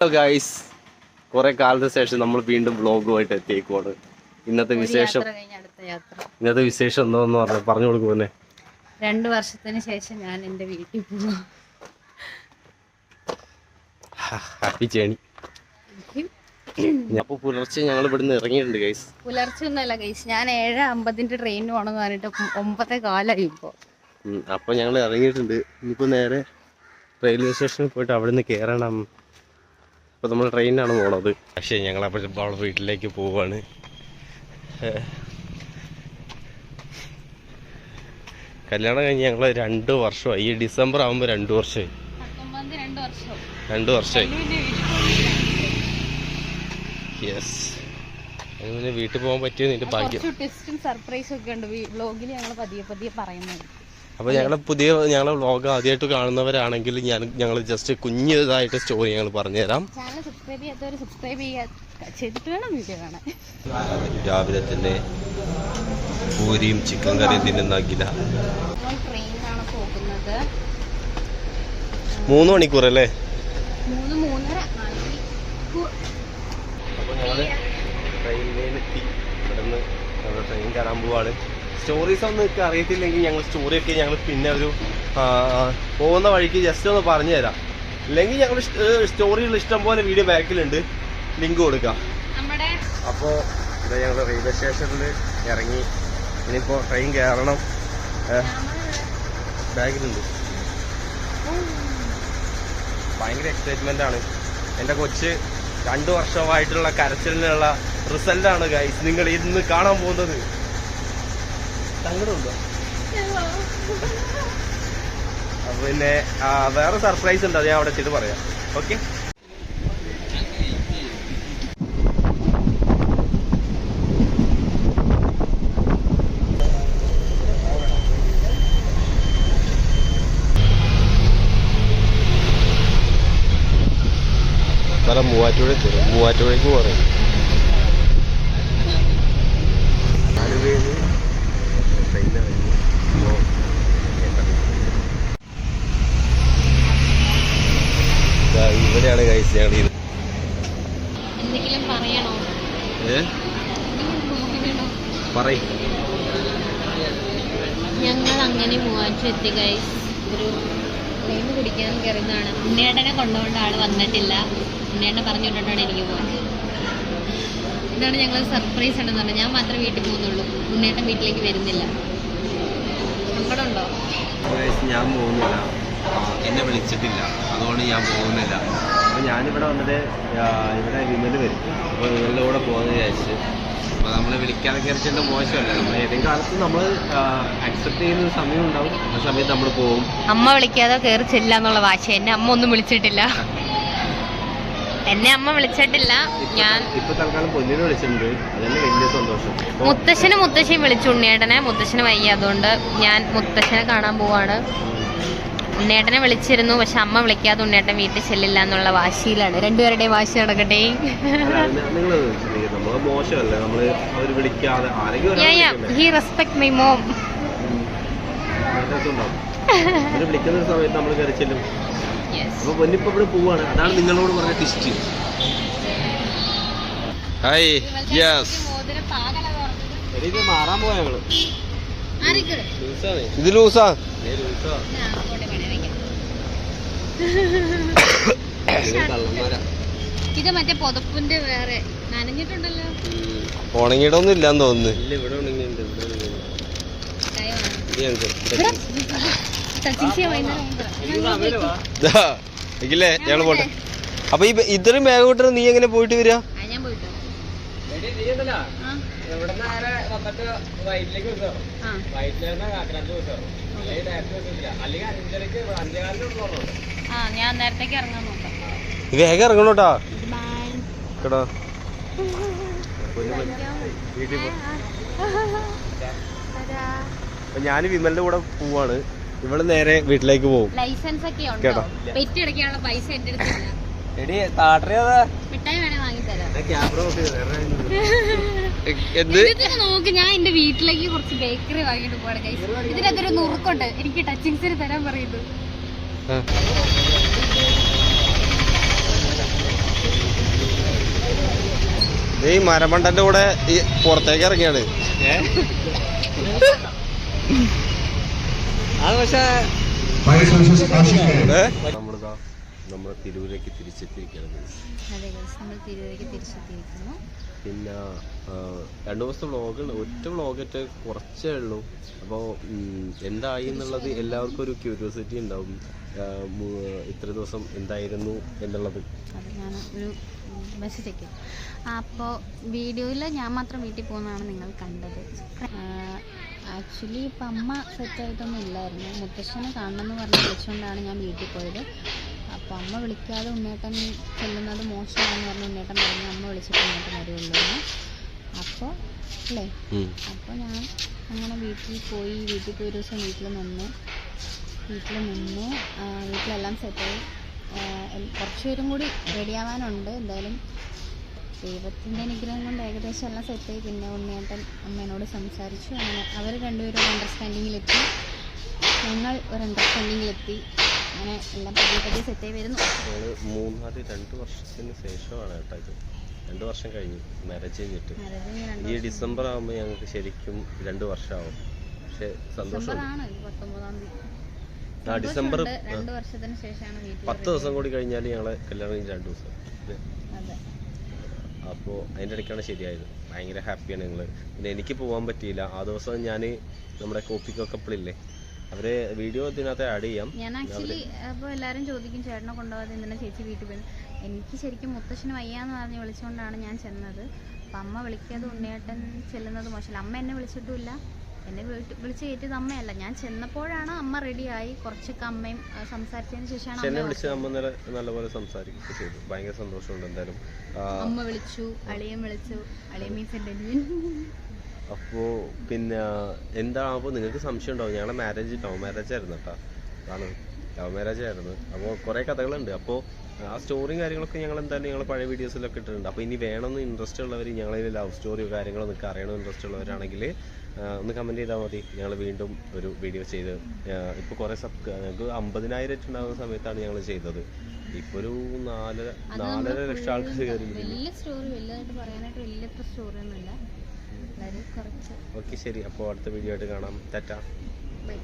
Hello guys കുറെ കാലത്തിന് ശേഷം നമ്മൾ വീണ്ടും ബ്ലോഗുമായിട്ട് എത്തിയേക്കുവാണ്. ഇന്നത്തെ വിശേഷം ഇന്നത്തെ വിശേഷം എന്താന്ന് പറഞ്ഞു പറഞ്ഞു കൊടുക്കുമെന്നെ രണ്ടു വർഷത്തിന് ശേഷം ഞാൻ എന്റെ വീട്ടിൽ പോകും ഹാപ്പി ജേണി. അപ്പൊ പുലർച്ചെ ഞങ്ങൾ ഇവിടുന്ന് ഇറങ്ങിയിട്ടുണ്ട് ഗൈസ് പുലർച്ചെ ഒന്നല്ല ഗൈസ് ഞാൻ ഏഴ് അമ്പതിന്റെ ട്രെയിനിന് പോണെന്ന് പറഞ്ഞിട്ട് ഒമ്പതേ കാലായി ഇപ്പോ. അപ്പൊ ഞങ്ങൾ ഇറങ്ങിയിട്ടുണ്ട്. ഇനിയിപ്പോ നേരെ റെയിൽവേ സ്റ്റേഷനിൽ പോയിട്ട് അവിടെ നിന്ന് കയറണം അപ്പൊ നമ്മൾ ട്രെയിനിനാണ് പോണത്. പക്ഷേ ഞങ്ങൾ അപ്പോൾ വീട്ടിലേക്ക് പോവാണ്. കല്യാണം കഴിഞ്ഞ് ഞങ്ങൾ രണ്ട് വർഷമായി. ഈ ഡിസംബർ ആകുമ്പോൾ രണ്ട് വർഷമായി. രണ്ട് വർഷം. രണ്ട് വർഷമായി. യെസ് അതിന് വീട്ടിൽ പോകാൻ പറ്റിയത് നിന്റെ ഭാഗ്യം. ഡിസ്റ്റൻസ് സർപ്രൈസ് സർപ്രൈസും ഒക്കെ ഉണ്ട്. വ്ലോഗിൽ ഞങ്ങൾ പതിയെ പതിയെ പറയുന്നത് അപ്പോൾ ഞങ്ങളെ പുതിയ ഞങ്ങളെ വ്ളോഗ് ആദ്യമായിട്ട് കാണുന്നവരാണെങ്കിൽ ഞാൻ ഞങ്ങൾ ജസ്റ്റ് കുഞ്ഞതായിട്ട് സ്റ്റോറി ഞങ്ങൾ പറഞ്ഞുതരാം. ചാനൽ സബ്സ്ക്രൈബ് ചെയ്യാത്തവർ സബ്സ്ക്രൈബ് ചെയ്യാ. ചെയ്തിട്ട് വേണം വീഡിയോ രാവിലെ തന്നെ പൂരിയും ചിക്കൻ കറിയും തിന്നുന്നാക്കില്ല മൂന്ന് മണിക്കൂർ. അല്ലേ അപ്പോൾ ഞങ്ങൾ ഞങ്ങൾ ട്രെയിൻ കയറാൻ പോവാണ്. സ്റ്റോറീസ് ഒന്നും എനിക്ക് അറിയത്തില്ലെങ്കിൽ ഞങ്ങൾ സ്റ്റോറിയൊക്കെ ഞങ്ങൾ പിന്നെ ഒരു പോകുന്ന വഴിക്ക് ജസ്റ്റ് ഒന്ന് പറഞ്ഞു തരാം. ഇല്ലെങ്കിൽ ഞങ്ങൾ സ്റ്റോറികൾ ഇഷ്ടം പോലെ വീഡിയോ ബാക്കിലുണ്ട് ലിങ്ക് കൊടുക്കാം. നമ്മുടെ അപ്പോൾ ഇവിടെ ഞങ്ങൾ റെയിൽവേ സ്റ്റേഷനിൽ ഇറങ്ങി. ഇനിയിപ്പോൾ ട്രെയിൻ കയറണം ബാഗിലുണ്ട്. ഭയങ്കര എക്സൈറ്റ്മെന്റ് ആണ്. എന്റെ കൊച്ച് രണ്ടു വർഷമായിട്ടുള്ള കരച്ചിലിനുള്ള റിസൾട്ടാണ് ഗൈസ് നിങ്ങൾ ഇന്ന് കാണാൻ പോകുന്നത്. സങ്കടമുണ്ടോ? അപ്പൊ പിന്നെ വേറെ സർപ്രൈസ് ഉണ്ട്? അത് ഞാൻ അവിടെ എത്തിയിട്ട് പറയാം. ഓക്കെ സ്ഥലം മൂവാറ്റുപുഴ മൂവാറ്റുപുഴയ്ക്ക് പോറേ കഴിച്ച് ഞങ്ങൾ ഇത് പറയും. അങ്ങനെ മൂവാറ്റും എത്തി ഗൈസ് ഒരു ട്രെയിൻ കുടിക്കാൻ കയറുന്നതാണ് ഉണ്ണിയേട്ടനെ കൊണ്ടുകൊണ്ട് ആൾ വന്നിട്ടില്ല. ഉണ്ണിയേട്ടൻ പറഞ്ഞു വിട്ടിട്ടാണ് എനിക്ക് പോകുന്നത് ഇതാണ് ഞങ്ങൾ സർപ്രൈസ് ഉണ്ടെന്ന് പറഞ്ഞത്. ഞാൻ മാത്രമേ വീട്ടിൽ പോകുന്നുള്ളൂ. ഉണ്ണിയേട്ടൻ വീട്ടിലേക്ക് വരുന്നില്ല. സങ്കടമുണ്ടോ ഗൈസ് ഞാൻ പോകുന്നില്ല. എന്നെ വിളിച്ചിട്ടില്ല. അതുകൊണ്ട് ഞാൻ പോകുന്നില്ല. അപ്പോൾ ഞാനിവിടെ വന്നിട്ട് ഇവിടെ വിമൽ വരും. അപ്പോൾ വിമലിന്റെ കൂടെ പോകുന്നത് വിചാരിച്ച്. അപ്പോൾ നമ്മൾ വിളിക്കാതെ കയറിച്ചിട്ട് മോശമല്ല? നമ്മൾ ഏതെങ്കിലും കാലത്ത് നമ്മൾ അക്സെപ്റ്റ് ചെയ്യുന്ന സമയം ഉണ്ടാവും. ആ സമയത്ത് നമ്മൾ പോകും അമ്മ വിളിക്കാതെ കയറി ചെല്ല എന്നുള്ള വാശ. എന്നെ അമ്മ ഒന്നും വിളിച്ചിട്ടില്ല. എന്നെ അമ്മ വിളിച്ചിട്ടില്ല. ഞാൻ ഇപ്പൊ തൽക്കാലം പൊന്നിനെ വിളിച്ചിട്ടുണ്ട്. അതന്നെ വലിയ സന്തോഷം. മുത്തശ്ശനും മുത്തശ്ശിയും വിളിച്ചു ഉണ്ണിയേട്ടനെ. മുത്തശ്ശന് വയ്യ. അതുകൊണ്ട് ഞാൻ മുത്തശ്ശനെ കാണാൻ പോവാണ്. ഉണ്ണിയേട്ടനെ വിളിച്ചിരുന്നു പക്ഷെ അമ്മ വിളിക്കാതെ ഉണ്ണേട്ടൻ വീട്ടിൽ ചെല്ലില്ല എന്നുള്ള വാശിയിലാണ്. രണ്ടുപേരുടെയും വാശി നടക്കട്ടെ? ഹി റെസ്പെക്ട് മൈ മോം വിളിക്കുന്ന സമയത്ത് നമ്മൾ കയറി ചെല്ലും. അപ്പൊ പൊന്നിപ്പോ ഇവിടെ പോവാണ്. അതാണ് നിങ്ങളോട് പറഞ്ഞ ടിസ്റ്റ് ഹായ് യെസ് മാറാൻ പോയ ഇത് ലൂസാ. ഇത് മറ്റേ പുതപ്പിന്റെ വേറെ. നനഞ്ഞിട്ടുണ്ടല്ലോ. ഉണങ്ങിയിട്ടൊന്നും ഇല്ലാന്ന് തോന്നുന്നു. ഞങ്ങൾ പോട്ടെ. അപ്പൊ ഈ ഇത്രയും ബാഗ് വിട്ടിട്ട് നീ എങ്ങനെ പോയിട്ട് വരിക? ആ, ഞാൻ പോയിട്ടോ ആ. ആ. ആ ഞാൻ നേരത്തേക്ക് ഇറങ്ങാൻ നോക്കാം. വേഗം ഇറങ്ങണോട്ടാ കേട്ടോ ഞാൻ വിമലിന്റെ കൂടെ പോവാണ്. ഇവൾ നേരെ വീട്ടിലേക്ക് പോകും. ലൈസൻസ് ഒക്കെ ഉണ്ടോ? കേട്ടോ. പെറ്റി പൈസ എന്റെ അടുത്തില്ല എടി താട്ടറിയാതാ എന്ത്? നോക്ക് ഞാൻ എന്റെ വീട്ടിലേക്ക് കുറച്ച് ബേക്കറി വാങ്ങിട്ട് പോവാണ് ഇതിനകത്ത് ഒരു നുറുക്കുണ്ട്. എനിക്ക് ടച്ചിങ്സിന് തരാൻ പറയുന്നു. ഈ മരമണ്ടന്റെ കൂടെ ഈ പുറത്തേക്ക് ഇറങ്ങിയാണ്. അത് പക്ഷേ നമ്മുടെ തിരൂരേക്ക് തിരിച്ചെത്തിയിരിക്കുകയാണ്. അതെ ഗൈസ് നമ്മൾ തിരൂരേക്ക് തിരിച്ചെത്തിയിരിക്കുന്നു. പിന്നെ രണ്ടു ദിവസത്തെ വ്ളോഗ് ഒറ്റ വ്ളോഗറ്റ് കുറച്ചേ ഉള്ളൂ. അപ്പോൾ എന്തായി എന്നുള്ളത് എല്ലാവർക്കും ഒരു ക്യൂരിയോസിറ്റി ഉണ്ടാവും. ഇത്ര ദിവസം എന്തായിരുന്നു എന്നുള്ളത്. ഞാൻ ഒരു മെസ്സേജ് ഒക്കെ. അപ്പോൾ വീഡിയോയിൽ ഞാൻ മാത്രം വീട്ടിൽ പോകുന്നതാണ് നിങ്ങൾ കണ്ടത്. ആക്ച്വലി ഇപ്പം അമ്മ സെറ്റായിട്ടൊന്നും ഇല്ലായിരുന്നു. മുത്തശ്ശനെ കാണണമെന്ന് പറഞ്ഞ് വിളിച്ചുകൊണ്ടാണ് ഞാൻ വീട്ടിൽ പോയത്. അപ്പോൾ അമ്മ വിളിക്കാതെ ഉണ്ണേട്ടൻ ചെല്ലുന്നത് മോശമാണെന്ന് പറഞ്ഞ് ഉണ്ണേട്ടൻ പറഞ്ഞു അമ്മ വിളിച്ചിട്ട് ഉണ്ണേട്ടൻ വരുള്ളൂ എന്ന്. അപ്പോൾ അല്ലേ? അപ്പൊ അപ്പോൾ ഞാൻ അങ്ങനെ വീട്ടിൽ പോയി വീട്ടിൽ പോയി ഒരു ദിവസം വീട്ടിൽ നിന്ന്. വീട്ടിൽ നിന്ന്. വീട്ടിലെല്ലാം സെറ്റായി കുറച്ച് പേരും കൂടി റെഡിയാവാനുണ്ട് എന്തായാലും ദൈവത്തിന്റെ അനുഗ്രഹം കൊണ്ട് ഏകദേശം എല്ലാം സെറ്റായി പിന്നെ ഉണ്ണിയേട്ടൻ അമ്മേനോട് സംസാരിച്ചു. അങ്ങനെ അവർ രണ്ടുപേരും ഒരു അണ്ടർസ്റ്റാൻഡിങ്ങിലെത്തി ഞങ്ങൾ ഒരു അണ്ടർസ്റ്റാൻഡിങ്ങിലെത്തി അങ്ങനെ എല്ലാം പതിയെ പതിയെ ആയി വരുന്നു. മൂന്നാൽ രണ്ട് വർഷത്തിന് ശേഷമാണ് കേട്ടോ ഇത്. രണ്ട് വർഷം കഴിഞ്ഞു മാരേജ് കഴിഞ്ഞിട്ട്. ഈ ഡിസംബർ ആകുമ്പോൾ ഞങ്ങൾക്ക് ശരിക്കും രണ്ട് വർഷമാവും. പക്ഷെ തീയതി. ആ ഡിസംബർ പത്ത് ദിവസം കൂടി കഴിഞ്ഞാൽ ഞങ്ങളെ കല്യാണം കഴിഞ്ഞ് രണ്ട് ദിവസം. അപ്പോൾ അതിന്റെ ഇടയ്ക്കാണ് ശരിയായത്. ഭയങ്കര ഹാപ്പിയാണ് ഞങ്ങൾ പിന്നെ എനിക്ക് പോകാൻ പറ്റിയില്ല. ആ ദിവസം ഞാൻ നമ്മുടെ കോപ്പിക്കൊക്കെ കപ്പിളില്ലേ അവരെ വീഡിയോ ഇതിനകത്ത് ആഡ് ചെയ്യാം. ഞാൻ ആക്ച്വലി അപ്പോൾ എല്ലാവരും ചോദിക്കും ചേട്ടനെ കൊണ്ടുപോകാതെ എന്തിനാ ചേച്ചി വീട്ടിൽ പോയി? എനിക്ക് ശരിക്കും മുത്തശ്ശന് വയ്യാന്ന് പറഞ്ഞ് വിളിച്ചുകൊണ്ടാണ് ഞാൻ ചെന്നത്. അപ്പം അമ്മ വിളിക്കാതെ ഉണ്ണിയേട്ടൻ ചെല്ലുന്നത് മോശമല്ല അമ്മ എന്നെ വിളിച്ചിട്ടുമില്ല. എന്നെ വിളിച്ച് കയറ്റിയത് അമ്മയല്ല. ഞാൻ ചെന്നപ്പോഴാണ് അമ്മ റെഡിയായി കുറച്ചൊക്കെ അമ്മയും സംസാരിച്ചതിന് ശേഷമാണ് എന്നെ അമ്മ വിളിച്ച് നല്ലപോലെ സംസാരിക്കുകയൊക്കെ ചെയ്തു. ഭയങ്കര സന്തോഷമുണ്ട് എന്തായാലും. അമ്മ വിളിച്ചു അളിയൻ വിളിച്ചു. അളിയൻ മീൻസ് ഡെലിവൻ അപ്പോൾ പിന്നെ എന്താ അപ്പോൾ നിങ്ങൾക്ക് സംശയം ഉണ്ടാവും ഞങ്ങളെ മാരേജ് ലവ് മാരേജ് ആയിരുന്നു കേട്ടോ അതാണ്. ലവ് മാരേജ് ആയിരുന്നു. അപ്പോൾ കുറേ കഥകളുണ്ട്. അപ്പോൾ ആ സ്റ്റോറിയും കാര്യങ്ങളൊക്കെ ഞങ്ങൾ എന്തായാലും ഞങ്ങൾ പഴയ വീഡിയോസിലൊക്കെ ഇട്ടിട്ടുണ്ട്. അപ്പോൾ ഇനി വേണമെന്ന് ഇൻട്രസ്റ്റ് ഉള്ളവർ ഞങ്ങളിൽ ലവ് സ്റ്റോറിയോ കാര്യങ്ങളോ നിങ്ങൾക്ക് അറിയണം ഇൻട്രസ്റ്റ് ഉള്ളവരാണെങ്കിൽ ഒന്ന് കമന്റ് ചെയ്താൽ മതി. ഞങ്ങൾ വീണ്ടും ഒരു വീഡിയോ ചെയ്ത് ഇപ്പോൾ കുറേ സബ് ഞങ്ങൾക്ക് അമ്പതിനായിരം ഉണ്ടാകുന്ന സമയത്താണ് ഞങ്ങൾ ചെയ്തത്. ഇപ്പോൾ ഒരു നാലര നാലര ലക്ഷം ആൾക്കാർ കയറി വലിയ സ്റ്റോറി വലുതായിട്ട് പറയാനായിട്ട് വലിയ സ്റ്റോറി ഒന്നുമില്ല. വളരെ കുറച്ച് ഓക്കെ ശരി. അപ്പോൾ അടുത്ത വീഡിയോ ആയിട്ട് കാണാം. ടാറ്റ. ബൈ.